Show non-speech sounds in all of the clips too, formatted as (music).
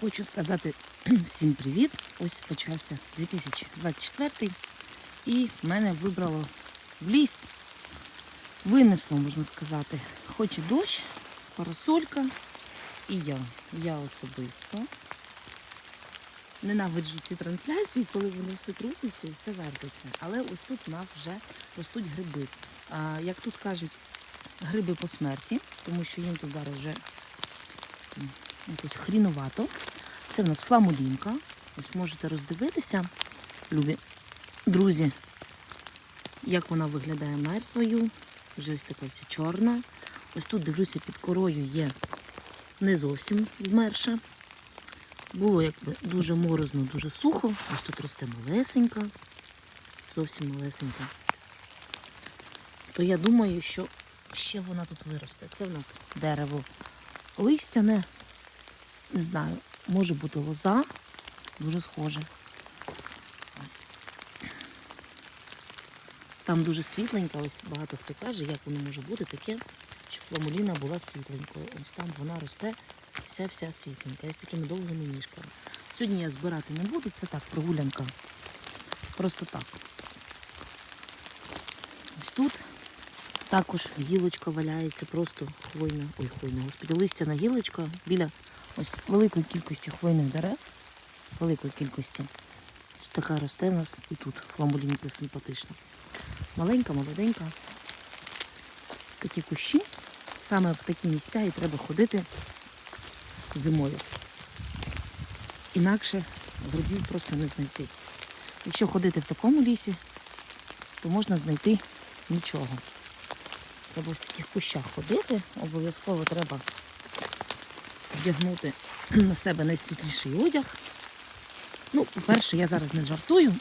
Хочу сказати (clears throat) всім привіт. Ось почався 2024 і мене вибрало в ліс. Винесло, можна сказати, хоч і дощ, парасолька і я. Я особисто. Ненавиджу ці трансляції, коли воно все труситься і все вертиться. Але ось тут у нас вже ростуть гриби. А, як тут кажуть, гриби по смерті, тому що їм тут зараз вже якось хріновато. Це в нас фламулінка. Ось можете роздивитися, любі друзі, як вона виглядає мертвою. Вже ось така вся чорна. Ось тут дивлюся, під корою є не зовсім вмерша. Було якби дуже морозно, дуже сухо. Ось тут росте малесенька, зовсім малесенька. То я думаю, що ще вона тут виросте. Це в нас дерево листяне, не знаю, може бути лоза, дуже схоже. Ось. Там дуже світленька, ось багато хто каже, як воно може бути таке, щоб фламуліна була світленькою. Ось там вона росте вся-вся світленька, і з такими довгими ніжками. Сьогодні я збирати не буду, це так, прогулянка. Просто так. Ось тут також гілочка валяється, просто хвойна, ой, хвойна, господи, листяна гілочка біля ось великої кількості хвойних дерев, великої кількості. Ось така росте в нас і тут фламулінка симпатична. Маленька, молоденька. Такі кущі. Саме в такі місця і треба ходити зимою. Інакше грибів просто не знайти. Якщо ходити в такому лісі, то можна знайти нічого. Треба в таких кущах ходити. Обов'язково треба вдягнути (clears throat) на себе найсвітліший одяг. Ну, по-перше, я зараз не жартую.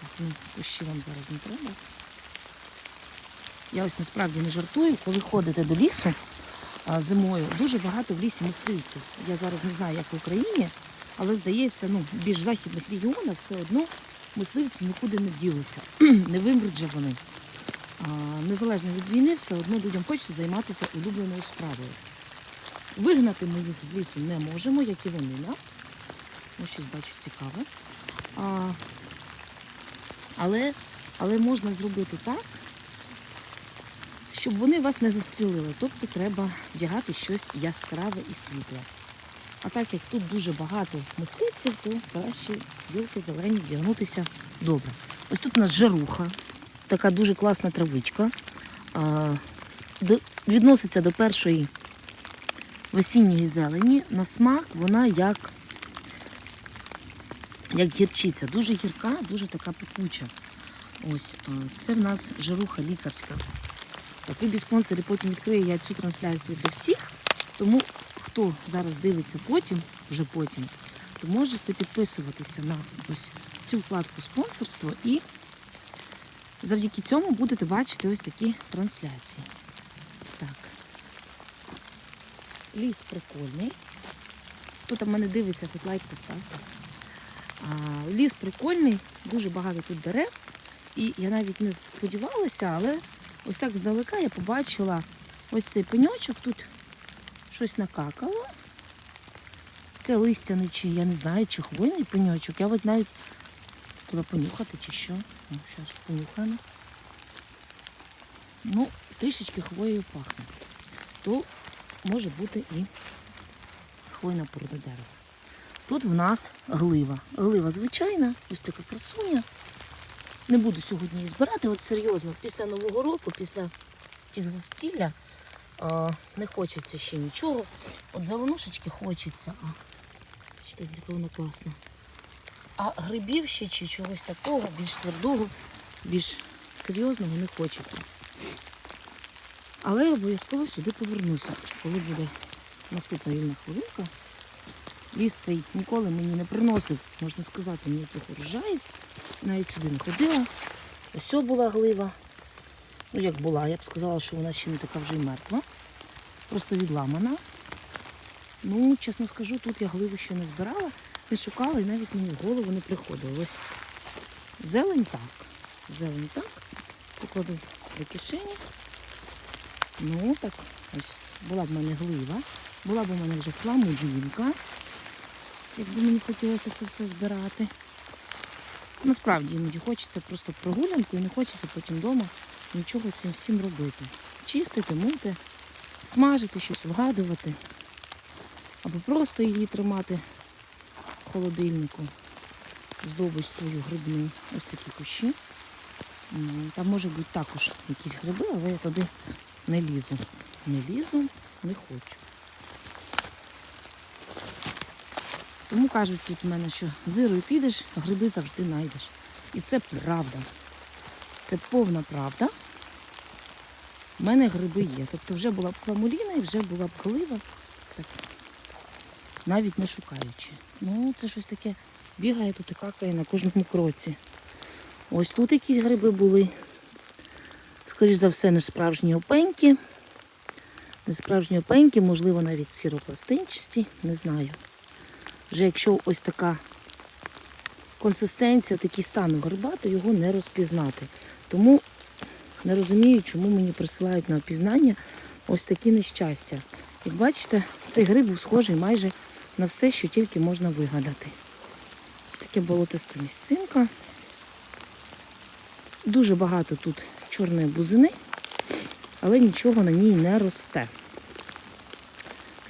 Так, ну, кущі вам зараз не треба. Я ось насправді не жартую, коли ходите до лісу зимою, дуже багато в лісі мисливців. Я зараз не знаю, як в Україні, але здається, ну, в більш західних регіонах все одно мисливці нікуди не ділися. (clears throat) не вимруть же вони. Незалежно від війни, все одно людям хочеться займатися улюбленою справою. Вигнати ми їх з лісу не можемо, як і вони нас. Ось щось бачу цікаве. А, але, але можна зробити так, щоб вони вас не застрілили. Тобто треба вдягати щось яскраве і світле. А так як тут дуже багато мисливців, то краще білки зелені вдягнутися добре. Ось тут у нас жаруха, така дуже класна травичка. А, відноситься до першої весінньої зелені. На смак вона як, як гірчиця. Дуже гірка, дуже така пекуча. Ось, це в нас жаруха лікарська. Любі спонсори, потім відкрию я цю трансляцію для всіх. Тому хто зараз дивиться потім, вже потім, то можете підписуватися на ось цю вкладку спонсорство і завдяки цьому будете бачити ось такі трансляції. Так. Ліс прикольний. Хто там мене дивиться, хоч лайк поставте. А, ліс прикольний, дуже багато тут дерев. І я навіть не сподівалася, але ось так здалека я побачила ось цей пеньочок, тут щось накакало. Це листяний чи я не знаю, чи хвойний пеньочок. Я от навіть треба понюхати чи що. Ну, зараз понюхаємо. Ну, трішечки хвоєю пахне. То може бути і хвойна порода дерева. Тут в нас глива. Глива звичайна, ось така красуня. Не буду сьогодні її збирати, от серйозно, після Нового року, після тих застілля не хочеться ще нічого. От зеленушечки хочеться. А, бачите, яка вона класна. А грибів ще чи чогось такого, більш твердого, більш серйозного не хочеться. Але я обов'язково сюди повернуся, коли буде наступна вільна хвилинка. Ліс цей ніколи мені не приносив, можна сказати, ніяких урожаїв. Навіть сюди не ходила. Ось була глива. Ну, як була, я б сказала, що вона ще не така вже й мертва. Просто відламана. Ну, чесно скажу, тут я гливу ще не збирала, не шукала і навіть мені в голову не приходило. Ось зелень так. Зелень так. Покладу до кишені. Ну, так, ось була б в мене глива. Була б у мене вже фламудінка, якби мені хотілося це все збирати. Насправді іноді хочеться просто прогулянку і не хочеться потім вдома нічого цим всім робити. Чистити, мити, смажити щось, вгадувати. Або просто її тримати в холодильнику. Здобич свою грибну. Ось такі кущі. Там може бути також якісь гриби, але я туди не лізу. Не лізу, не хочу. Тому кажуть тут у мене, що зирою підеш, гриби завжди знайдеш. І це правда. Це повна правда. У мене гриби є. Тобто вже була б фламуліна і вже була б глива. Так, навіть не шукаючи. Ну, це щось таке бігає тут і какає на кожному кроці. Ось тут якісь гриби були. Скоріш за все, не справжні опеньки. Не справжні опеньки, можливо, навіть сіропластинчасті, не знаю. Вже якщо ось така консистенція, такий стан у гриба, то його не розпізнати. Тому не розумію, чому мені присилають на опізнання ось такі нещастя. Як бачите, цей гриб був схожий майже на все, що тільки можна вигадати. Ось таке болотиста місцинка. Дуже багато тут чорної бузини, але нічого на ній не росте.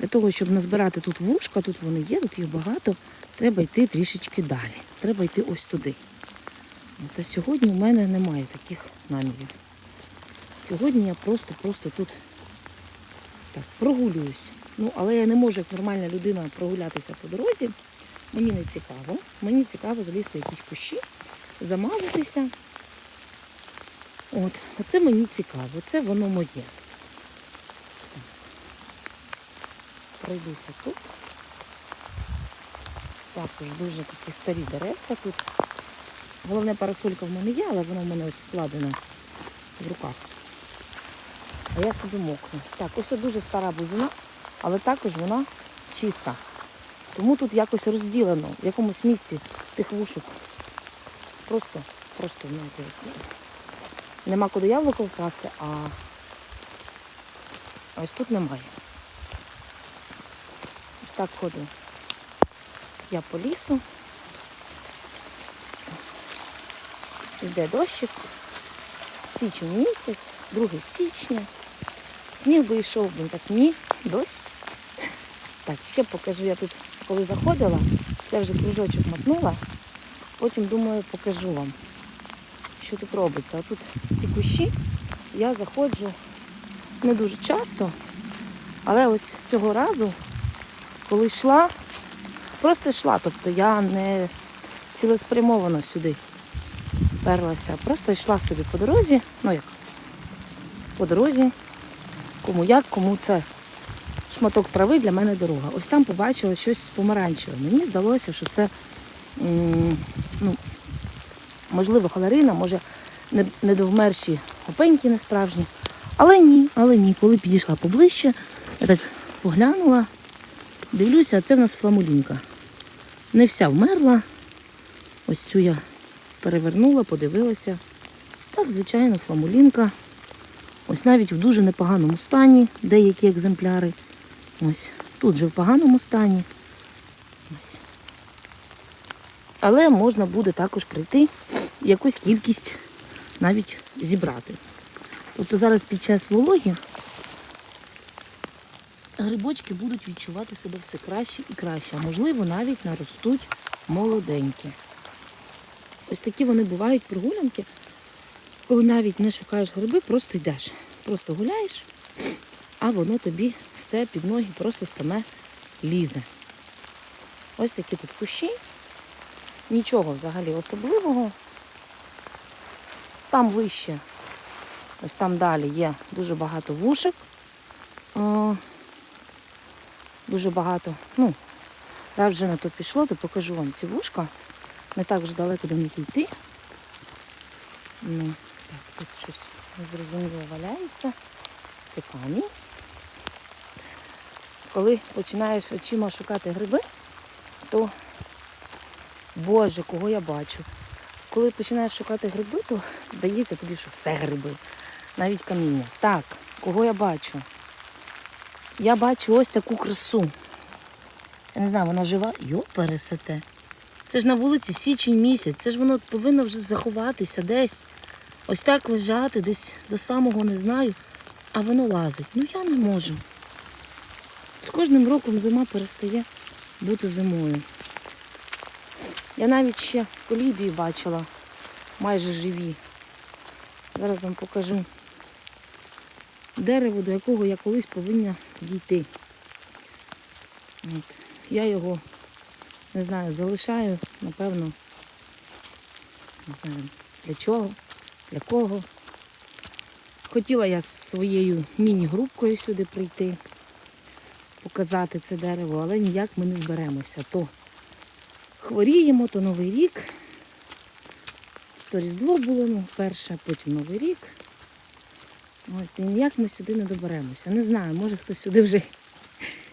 Для того, щоб назбирати тут вушка, тут вони є, тут їх багато, треба йти трішечки далі. Треба йти ось туди. Та сьогодні у мене немає таких намірів. Сьогодні я просто-просто тут так, прогулююсь. Ну, але я не можу, як нормальна людина, прогулятися по дорозі. Мені не цікаво. Мені цікаво залізти в якісь кущі, замазатися. От, оце мені цікаво, це воно моє. Пройдуся тут. Також дуже такі старі деревця тут. Головне парасолька в мене є, але вона в мене ось складена в руках. А я собі мокну. Так, ось дуже стара бузина, але також вона чиста. Тому тут якось розділено в якомусь місці тих вушок. Просто, просто знаєте, нема куди яблуко вкрасти, а ось тут немає. Ось так ходжу. Я по лісу. Йде дощик. Січень місяць, 2 січня. Сніг би йшов, так ні, дощ. Так, ще покажу, я тут коли заходила, це вже кружочок мотнула, потім думаю покажу вам, що тут робиться. А тут ці кущі я заходжу не дуже часто, але ось цього разу, коли йшла, просто йшла, тобто я не цілеспрямовано сюди перлася, просто йшла собі по дорозі, ну як, по дорозі, кому як, кому це шматок трави для мене дорога. Ось там побачила щось помаранчеве. Мені здалося, що це ну, можливо холерина, може недовмерші опеньки не справжні. Але ні, але ні. Коли підійшла поближче, я так поглянула, дивлюся, а це в нас фламулінка. Не вся вмерла. Ось цю я перевернула, подивилася. Так, звичайно, фламулінка. Ось навіть в дуже непоганому стані деякі екземпляри. Ось тут же в поганому стані. Ось. Але можна буде також прийти якусь кількість навіть зібрати. Тобто зараз під час вологі грибочки будуть відчувати себе все краще і краще, а можливо навіть наростуть молоденькі. Ось такі вони бувають прогулянки, коли навіть не шукаєш гриби, просто йдеш. Просто гуляєш, а воно тобі все під ноги просто саме лізе. Ось такі тут кущі. Нічого взагалі особливого. Там вище, ось там далі є дуже багато вушок. Дуже багато. Ну, раз вже на то пішло, то покажу вам ці вушка. Не так вже далеко до них йти. Ну, так, тут щось незрозуміло валяється. Це камінь. Коли починаєш очима шукати гриби, то Боже, кого я бачу. Коли починаєш шукати гриби, то здається тобі, що все гриби. Навіть каміння. Так, кого я бачу? я бачу ось таку красу. Я не знаю, вона жива. Йо, пересете. Це ж на вулиці січень місяць. Це ж воно повинно вже заховатися десь. Ось так лежати, десь до самого не знаю, а воно лазить. Ну я не можу. З кожним роком зима перестає бути зимою. Я навіть ще колібії бачила майже живі. Зараз вам покажу дерево, до якого я колись повинна дійти. От. Я його не знаю, залишаю, напевно, не знаю для чого, для кого. Хотіла я з своєю міні-групкою сюди прийти, показати це дерево, але ніяк ми не зберемося. То хворіємо, то Новий рік, то Різдво було ну, перше, потім Новий рік. От, і ніяк ми сюди не доберемося. Не знаю, може хтось сюди вже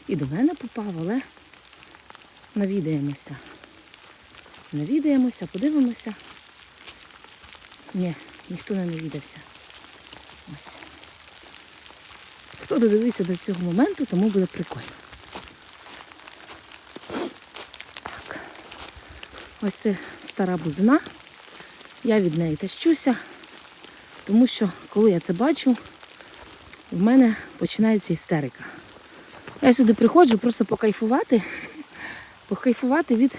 і до мене попав, але навідаємося. Навідаємося, подивимося. Ні, ніхто не навідався. Ось. Хто додивився до цього моменту, тому буде прикольно. Ось це стара бузина. Я від неї тащуся, тому що коли я це бачу, в мене починається істерика. Я сюди приходжу просто покайфувати, (laughs) покайфувати від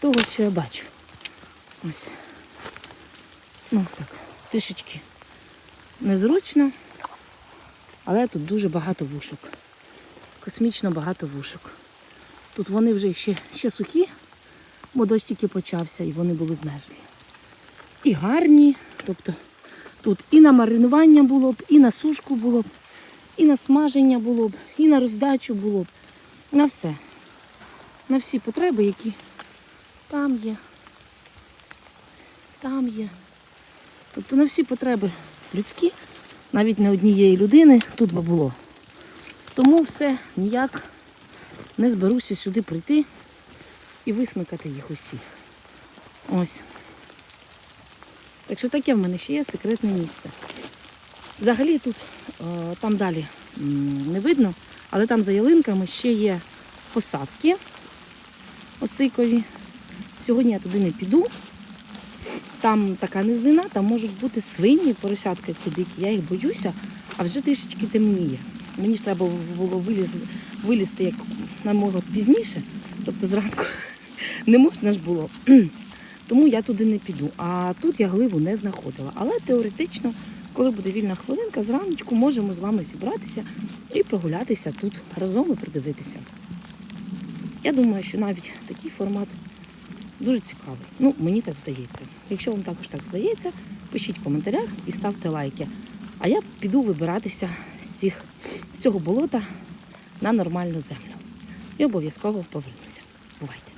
того, що я бачу. Ось. Ну так, трішечки незручно, але тут дуже багато вушок. Космічно багато вушок. Тут вони вже ще, ще сухі, бо дощ тільки почався і вони були змерзлі. І гарні, тобто тут і на маринування було б, і на сушку було б, і на смаження було б, і на роздачу було б. На все. На всі потреби, які там є. Там є. Тобто на всі потреби людські, навіть не однієї людини тут би було. Тому все ніяк не зберуся сюди прийти і висмикати їх усіх. Ось. Так що таке в мене ще є секретне місце. Взагалі тут, е, там далі не видно, але там за ялинками ще є посадки осикові. Сьогодні я туди не піду. Там така низина, там можуть бути свині, поросятки ці дикі. Я їх боюся, а вже трішечки темніє. Мені ж треба було вилізти, вилізти як намога пізніше, тобто зранку не можна ж було. (clears throat) Тому я туди не піду. А тут я гливу не знаходила. Але теоретично, коли буде вільна хвилинка, зраночку можемо з вами зібратися і прогулятися тут разом і придивитися. Я думаю, що навіть такий формат дуже цікавий. Ну, мені так здається. Якщо вам також так здається, пишіть в коментарях і ставте лайки. А я піду вибиратися з, цих, з цього болота на нормальну землю. І обов'язково повернуся. Бувайте!